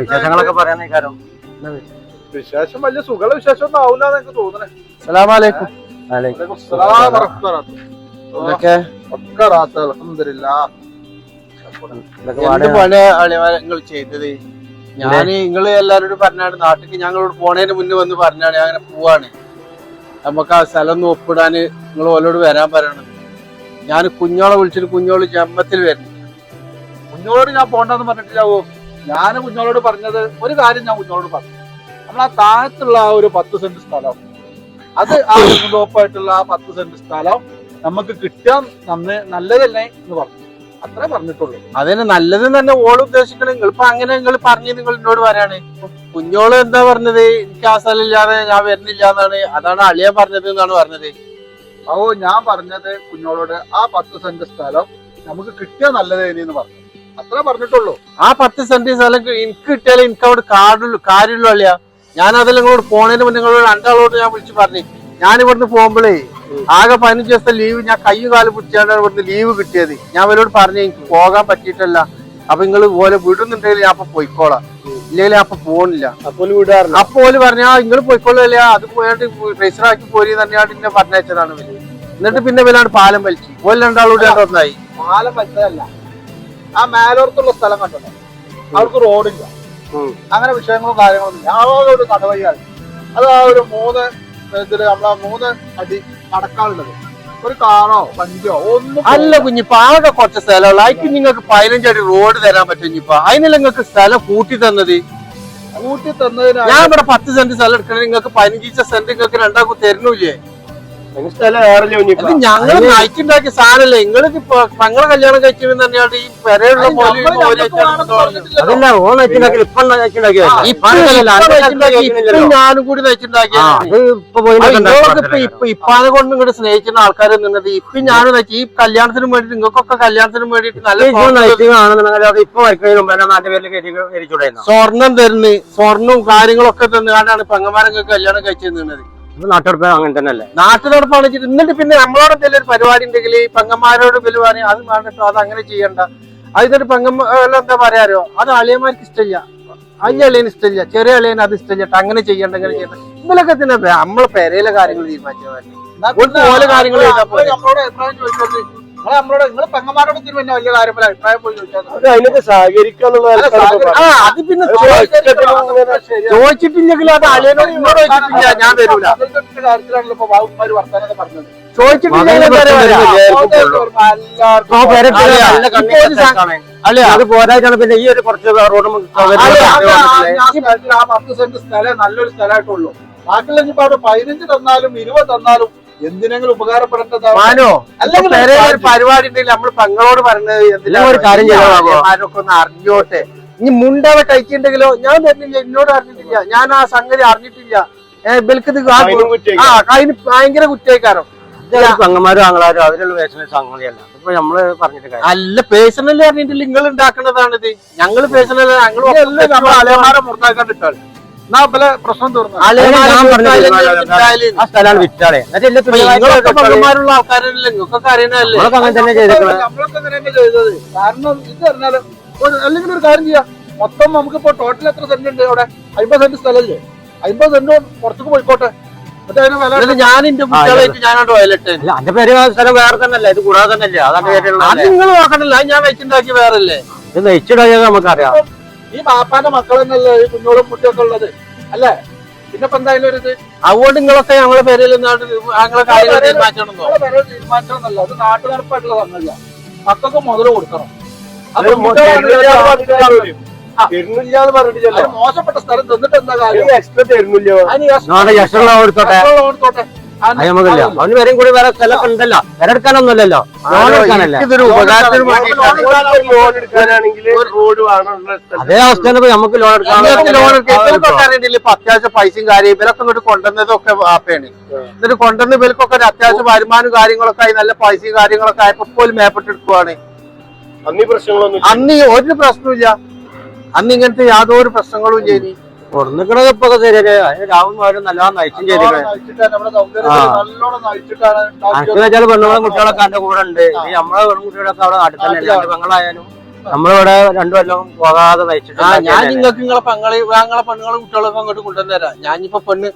വിശേഷങ്ങളൊക്കെ പറയാനേ കാര്യം. വിശേഷം വലിയ സുഖമുള്ള വിശേഷം ഒന്നും ആവില്ല എനിക്ക് തോന്നണേ. സലാമലൈക്കും ഒക്കെ റാത്ത് നിങ്ങൾ ചെയ്തത്? ഞാൻ നിങ്ങൾ എല്ലാരോടും പറഞ്ഞാണ്. നാട്ടിലേക്ക് ഞങ്ങളോട് പോണേന് മുന്നേ വന്ന് പറഞ്ഞാണ്. അങ്ങനെ പോവാണ്. നമുക്ക് ആ സ്ഥലം ഒന്ന് ഒപ്പിടാന് നിങ്ങൾ ഓലോട് വരാൻ പറയണം ഞാൻ കുഞ്ഞോളെ വിളിച്ചിട്ട് കുഞ്ഞോൾ ജമ്മത്തിൽ വരുന്നു. കുഞ്ഞോളോട് ഞാൻ പോണ്ടെന്ന് പറഞ്ഞിട്ടില്ലാവോ? ഞാൻ കുഞ്ഞോളോട് പറഞ്ഞത് ഒരു കാര്യം ഞാൻ കുഞ്ഞോളോട് പറഞ്ഞു. നമ്മൾ ആ താഴത്തുള്ള ആ ഒരു പത്ത് സെന്റ് സ്ഥലം. അത് ആ ടോപ്പായിട്ടുള്ള ആ പത്ത് സെന്റ് സ്ഥലം നമുക്ക് കിട്ടാൻ നന്ന് നല്ലതല്ലേ എന്ന് പറഞ്ഞു. അത്രേ പറഞ്ഞിട്ടുള്ളൂ. അതിന് നല്ലത് തന്നെ ഓൾ ഉദ്ദേശിക്കണം. നിങ്ങൾ ഇപ്പൊ അങ്ങനെ നിങ്ങൾ പറഞ്ഞ് നിങ്ങൾ എന്നോട് പറയാണ്. കുഞ്ഞോൾ എന്താ പറഞ്ഞത്? എനിക്ക് ആ സ്ഥലം ഇല്ലാതെ ഞാൻ വരുന്നില്ല എന്നാണ്. അതാണ് അളിയ പറഞ്ഞത് എന്നാണ് പറഞ്ഞത്. ഓ ഞാൻ പറഞ്ഞത് കുഞ്ഞോളോട് ആ പത്ത് സെന്റ് സ്ഥലം നമുക്ക് കിട്ടിയ നല്ലതേനെന്ന് പറഞ്ഞു. അത്ര പറഞ്ഞിട്ടുള്ളൂ. ആ പത്ത് സെന്റ് സ്ഥലം എനിക്ക് കിട്ടിയാലേ എനിക്ക് അവിടെ കാർഡുള്ളൂ കാര്യമുള്ളൂ അല്ല ഞാൻ അതിൽ നിങ്ങളോട് പോണതിന് മുന്നേ നിങ്ങളോട് രണ്ടാളോട് ഞാൻ വിളിച്ച് പറഞ്ഞു. ഞാൻ ഇവിടുന്ന് പോകുമ്പോഴേ ആകെ പതിനഞ്ച് ദിവസത്തെ ലീവ് ഞാൻ കയ്യും കാലം പിടിച്ചാണ് ഇവിടുന്ന് ലീവ് കിട്ടിയത്. ഞാൻ അവരോട് പറഞ്ഞു എനിക്ക് പോകാൻ പറ്റിയിട്ടല്ല. അപ്പൊ നിങ്ങൾ പോലെ വിടുന്നുണ്ടെങ്കിൽ ഞാൻ അപ്പൊ പോയിക്കോളാം. ഇല്ലെങ്കിൽ അപ്പൊ പോണില്ല. അപ്പോൾ വിടാറില്ല. അപ്പൊ ഓൽ പറഞ്ഞ നിങ്ങൾ പോയിക്കൊള്ളില്ല അത് പോയിട്ട് രജിസ്റ്റർ ആക്കി പോരി തന്നെയാണ് എന്നെ പറഞ്ഞയച്ചതാണ് വലിയ എന്നിട്ട് പിന്നെ ഇവരാണ് പാലം വലിച്ചു. ഓൽ രണ്ടാളൂടെ ഒന്നായി പാലം വെച്ചതല്ല ആ മേലോർത്തുള്ള സ്ഥലം കണ്ടല്ലോ അവർക്ക് റോഡില്ല. അങ്ങനെ വിഷയങ്ങളും കാര്യങ്ങളും ഒരു കടവഴിയാണ്. അത് ആ ഒരു മൂന്ന് ഇതിൽ നമ്മളെ മൂന്ന് അടി നടക്കാനുള്ളത് ഒരു കാറോ വണ്ടിയോ ഒന്നും അല്ല കുഞ്ഞിപ്പ ആകെ കുറച്ച് സ്ഥലമുള്ള. അതിക്ക് നിങ്ങൾക്ക് പതിനഞ്ച് അടി റോഡ് തരാൻ പറ്റും കുഞ്ഞിപ്പ. അതിനല്ല നിങ്ങൾക്ക് സ്ഥലം കൂട്ടി തന്നത്. കൂട്ടി തന്നതിനാ ഞാൻ ഇവിടെ പത്ത് സെന്റ് സ്ഥലം എടുക്കണേ. നിങ്ങൾക്ക് പതിനഞ്ച് സെന്റ് നിങ്ങൾക്ക് രണ്ടാക്കും തരുന്നില്ലേ? ഞങ്ങൾ നയിച്ചുണ്ടാക്കിയ സാധനല്ലേ. നിങ്ങൾക്ക് ഞങ്ങളെ പങ്ങളെ കല്യാണം കഴിച്ചു തന്നെയാണ് ഈ പെരയുള്ള. അതല്ല ഇപ്പൊ നയിച്ചുണ്ടാക്കി, ഞാനും കൂടി നയിച്ചുണ്ടാക്കിയ ഇപ്പൊ ഇപ്പാനെ കൊണ്ട് ഇങ്ങോട്ട് സ്നേഹിക്കുന്ന ആൾക്കാർ നിന്നത് ഇപ്പൊ ഞാൻ ഈ കല്യാണത്തിന് വേണ്ടിട്ട് നിങ്ങൾക്കൊക്കെ കല്യാണത്തിന് വേണ്ടിട്ട് നല്ല സ്വർണം തരുന്നു. സ്വർണവും കാര്യങ്ങളൊക്കെ തന്നുകൊണ്ടാണ് പെങ്ങന്മാരൊക്കെ കല്യാണം കഴിച്ചു നിന്നത്. നാട്ടെടുപ്പ് അങ്ങനെ തന്നെ അല്ലേ നാട്ടിലോടൊപ്പം വെച്ചിട്ട് എന്നിട്ട് പിന്നെ നമ്മളോട് എന്തെങ്കിലും ഒരു പരിപാടി ഉണ്ടെങ്കിൽ ഈ പെങ്ങന്മാരോട് പറയും. അത് വേണ്ടട്ടോ അത് അങ്ങനെ ചെയ്യണ്ട. അതിനൊരു പെങ്ങന്മാർ എന്താ പറയാരോ അത് അളിയന്മാർക്ക് ഇഷ്ടമില്ല. വലിയ അളിയന് ഇഷ്ടമില്ല ചെറിയ അളിയന് അത് ഇഷ്ടമില്ല. അങ്ങനെ ചെയ്യണ്ട അങ്ങനെ ചെയ്യണ്ട. ഇതിലൊക്കെ തന്നെ നമ്മളെ പെരയിലെ കാര്യങ്ങൾ തീരുമാനിച്ചാൽ പിന്നെ കാര്യങ്ങൾ നിങ്ങൾ നമ്മളോട് നിങ്ങൾ പെങ്ങന്മാരോട് ഇതിന് പിന്നെ വലിയ കാര്യമല്ല അഭിപ്രായം പോയി ചോദിച്ചാൽ. അതിനൊക്കെ അല്ല, അത് പിന്നെ അത് ശരിയാണ്. ചോദിച്ചിട്ടില്ലെങ്കിൽ അത് അളിയനോട് ഇന്നോട് ചോദിച്ചിട്ടില്ല ഞാൻ തരൂല. കാര്യത്തിലാണല്ലോ ഇപ്പൊ ബാബുമാര് പറഞ്ഞത്. പേരെ അതെ, പോരായിട്ടാണ് പിന്നെ ഈ ഒരു കുറച്ച് റോഡ് അല്ല, സെന്റ് സ്ഥലം നല്ലൊരു സ്ഥലമായിട്ടുള്ളൂ. ബാക്കിയുള്ള അവിടെ പതിനഞ്ച് തന്നാലും ഇരുപത് തന്നാലും എന്തിനെങ്കിലും ഉപകാരപ്പെടേണ്ടതാണ് അല്ലെങ്കിൽ പരിപാടി ഉണ്ടെങ്കിൽ നമ്മൾ പെങ്ങളോട് പറഞ്ഞത് എന്തിനാ ഒരു കാര്യം. ആരൊക്കെ ഒന്ന് അറിഞ്ഞോട്ടെ? ഇനി മുണ്ടാതെ കഴിക്കണ്ടെങ്കിലോ ഞാൻ തരുന്നില്ല എന്നോട് അറിഞ്ഞിട്ടില്ല. ഞാൻ ആ സംഗതി അറിഞ്ഞിട്ടില്ല. ഇത് ആ- ആ അതിന് ഭയങ്കര കുറ്റേക്കാരോ പെങ്ങന്മാരും ആങ്ങളാരും അവരുള്ള വേഷന സംഗതിയല്ല. ഇപ്പൊ നമ്മൾ പറഞ്ഞിട്ട് അല്ല പേഴ്സണലി അറിഞ്ഞിട്ടില്ല. നിങ്ങൾ ഉണ്ടാക്കുന്നതാണിത്. ഞങ്ങൾ പേഴ്സണലി ഞങ്ങൾ എല്ലാം നമ്മൾ ആ സ്ഥലമാണ് വിറ്റാളെ. ആൾക്കാരല്ലേ? നിങ്ങൾക്കൊക്കെ അറിയണല്ലേ അങ്ങനെ തന്നെ ചെയ്തേക്കണേ. നമ്മളൊക്കെ അങ്ങനെ തന്നെ ചെയ്തത്? കാരണം ഇത് പറഞ്ഞാൽ ഒരു അല്ലെങ്കിൽ ഒരു കാര്യം ചെയ്യാം. മൊത്തം നമുക്കിപ്പോ ടോട്ടൽ എത്ര സെന്റ് ഉണ്ട് അവിടെ? അമ്പത് സെന്റ് സ്ഥലമല്ലേ അമ്പത് സെന്റ് പുറത്തേക്ക് പോയിക്കോട്ടെ. ഞാൻ എന്റെ കുട്ടികളായിട്ട് ഞാനോട് വയലട്ടെ അല്ല അന്റെ പേര് ആ സ്ഥലം വേറെ തന്നെ അല്ലേ ഇത് കൂടാതെ തന്നെ അല്ലേ അതാണ് അത് പേരുള്ളത് നിങ്ങൾ നോക്കണല്ലോ ഞാൻ വെച്ചുണ്ടാക്കി വേറല്ലേ? ഇത് നമുക്കറിയാം ഈ ബാപ്പാന്റെ മക്കൾ തന്നെയല്ലേ ഈ കുഞ്ഞോളും കുട്ടിയൊക്കെ ഉള്ളത്? അല്ലേ? പിന്നെ ഇപ്പൊ എന്തായാലും ഒരു ഇത്? അതുകൊണ്ട് നിങ്ങളൊക്കെ ഞങ്ങളെ പേരിൽ ഞങ്ങളെ കാര്യങ്ങൾ തീരുമാനിച്ചോ നിങ്ങളെ പേരെ തീരുമാനിച്ചോന്നല്ല അത് നാട്ടുകാർപ്പായിട്ടുള്ള സംഗതിയാ മക്കൾക്ക് മുതൽ കൊടുക്കണം. അത് പറഞ്ഞിട്ട് അത് മോശപ്പെട്ട സ്ഥലം തന്നിട്ട് എന്താ കാര്യം? അതിന് കൊടുത്തോട്ടെ? കൊടുത്തോട്ടെ. അത് നമുക്കില്ല അവന് വരെയും കൂടി വേറെ സ്ഥലമൊക്കെ ഉണ്ടല്ലോ. വരെ എടുക്കാനൊന്നുമല്ലല്ലോ. ലോൺ എടുക്കാനല്ലേ? ഇതൊരു ഉപകാരത്തിന് വേണ്ടിയിട്ടാണ്. ലോൺ എടുക്കാനാണെങ്കിൽ റോഡ് അതേ അവസ്ഥ തന്നെ ഇപ്പൊ നമുക്ക് ലോൺ ലോൺ എടുക്കാൻ ഇപ്പൊ അത്യാവശ്യം പൈസയും കാര്യം ഇവരൊക്കെ ഇങ്ങോട്ട് കൊണ്ടുവന്നതൊക്കെ വാപ്പയാണ് എന്നിട്ട് കൊണ്ടുവന്ന ഇവർക്കൊക്കെ ഒരു അത്യാവശ്യം വരുമാനം കാര്യങ്ങളൊക്കെ ആയി നല്ല പൈസയും കാര്യങ്ങളൊക്കെ ആയപ്പോ പോലും മേപ്പെട്ടെടുക്കുവാണ്. അന്നീ പ്രശ്നങ്ങളൊന്നും അന്ന് ഒരു ഒരു പ്രശ്നമില്ല അന്ന് ഇങ്ങനത്തെ യാതൊരു പ്രശ്നങ്ങളും ചെയ്തി കൊടുന്നിക്കണത് ഇപ്പൊ അതിന് രാവും അവരും നല്ലോണം നയിച്ചും പെണ്ണുങ്ങളും കുട്ടികളൊക്കെ എന്റെ കൂടെ ഉണ്ട്. ഈ നമ്മളെ പെൺകുട്ടികളൊക്കെ അവിടെ നാട്ടിൽ തന്നെ പെങ്ങളായാലും നമ്മളിവിടെ രണ്ടു പോകാതെ നയിച്ചിട്ടുണ്ട് ഞാൻ. നിങ്ങൾക്ക് നിങ്ങളെ പെങ്ങളെ ഞങ്ങളെ പെണ്ണുങ്ങളെ കുട്ടികളൊക്കെ അങ്ങോട്ട് കൊണ്ടുവന്നേരാം ഞാനിപ്പോ പെണ്ണ്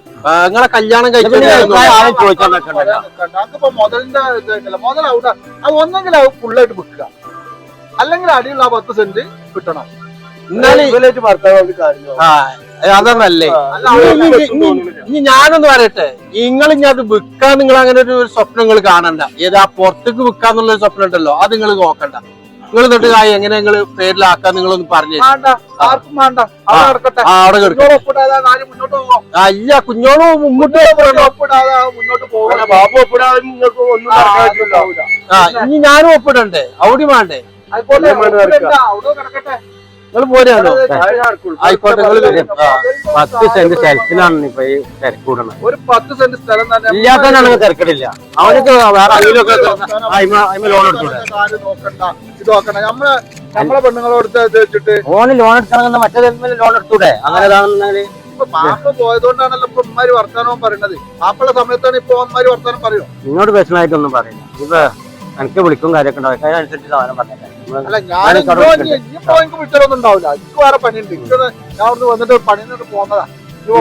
നിങ്ങളെ കല്യാണം കഴിച്ചിട്ട് മുതലിന്റെ മുതൽ ഒന്നെങ്കിൽ ഫുള്ളായിട്ട് വിൽക്കുക. അല്ലെങ്കിൽ അടിയുള്ള ആ പത്ത് സെന്റ് കിട്ടണം. എന്നാലും ഭർത്താവ് കാര്യം അതൊന്നല്ലേ? അല്ല ഇനി- ഞാനൊന്ന് പറയട്ടെ നിങ്ങൾ ഇനി അത് വിൽക്കാൻ നിങ്ങൾ അങ്ങനെ ഒരു സ്വപ്നം നിങ്ങൾ കാണണ്ട. ഏത് ആ പുറത്തേക്ക് വിൽക്കാന്നുള്ള ഒരു സ്വപ്നം ഉണ്ടല്ലോ അത് നിങ്ങൾ നോക്കണ്ട. നിങ്ങൾ എന്നിട്ട് കായ് എങ്ങനെ നിങ്ങൾ പേരിലാക്കാൻ നിങ്ങളൊന്ന് പറഞ്ഞു അവിടെ അയ്യ കുഞ്ഞോളൂ മുമ്പോട്ട് ഇനി ഞാനും ഒപ്പിടണ്ടേ? അവിടെ വേണ്ടേ? നിങ്ങൾ പോരാണോ ആയിക്കോട്ടെ നിങ്ങൾ വരും. പത്ത് സെന്റ് സ്ഥലത്തിലാണ് ഇപ്പൊ ഈ തിരക്കൂടണത് ഒരു പത്ത് സെന്റ് സ്ഥലം തന്നെ ഇല്ലാത്തവനാണെങ്കിൽ തിരക്കിടില്ല. അവനൊക്കെ വേറെ അതിലൊക്കെ ലോൺ എടുത്തൂടെ? നമ്മളെ പെണ്ണുങ്ങളോട് വെച്ചിട്ട് ഓന് ലോൺ എടുക്കണമെന്ന് മറ്റേ ലോൺ എടുത്തൂടെ? അങ്ങനെ പാപ്പ പോയതുകൊണ്ടാണല്ലോ ഇപ്പൊ ഉമ്മാര് വർത്താനവും പറയുന്നത്. മാപ്പുള്ള സമയത്താണ് ഇപ്പൊ ഉമ്മാര് വർത്താനം പറയോ നിന്നോട് പേഴ്സണലായിട്ടൊന്നും പറയില്ല. ഇപ്പൊ എനിക്ക് വിളിക്കും കാര്യമൊക്കെ ഉണ്ടാവും. അതിനനുസരിച്ച് സാധനം പറഞ്ഞേക്കാം. വിട്ടലൊന്നും ഉണ്ടാവില്ല എനിക്ക് വേറെ പണിയുണ്ട്. ഞാൻ അവിടുന്ന് വന്നിട്ട് പണിന്നിട്ട് പോന്നതാ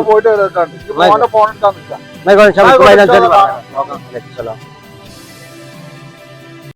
പോയിട്ട് ഫോൺ എടുക്കാൻ നിൽക്കാം.